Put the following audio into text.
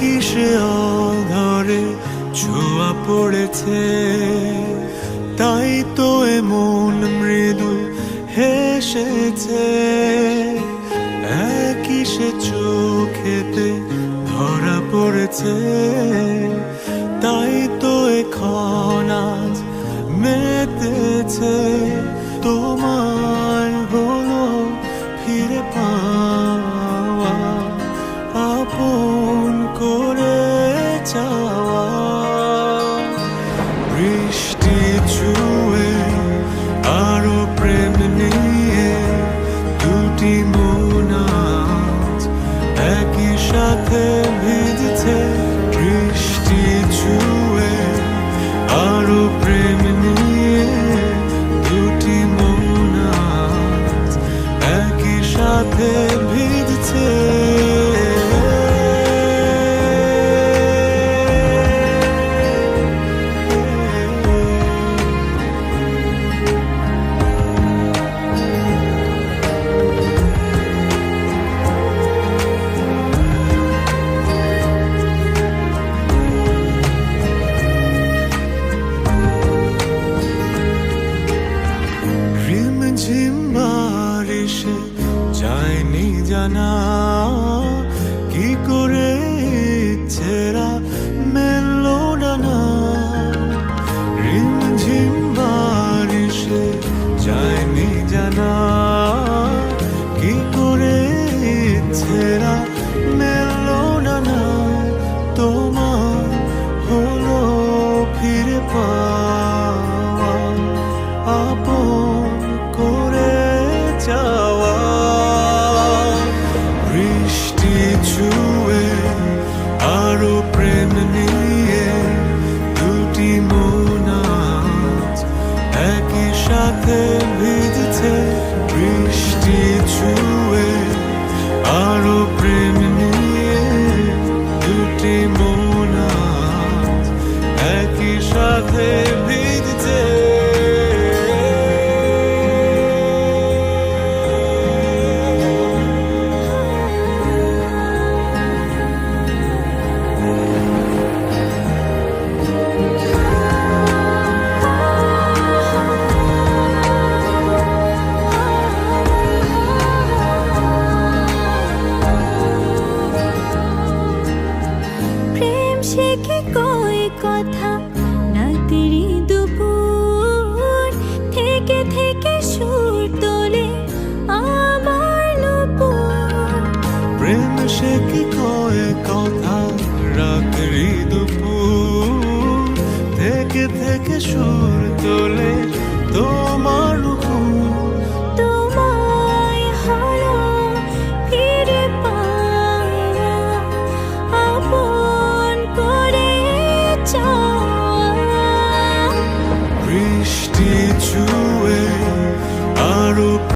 কিসে অধরে ছোঁয়া পড়েছে? তাই তো এমন মৃদু হেসেছে। কিসে চোখেতে ধরা পড়েছে। তাই তো এখন Rişti tüm জানা কি কই কথা? না তিরি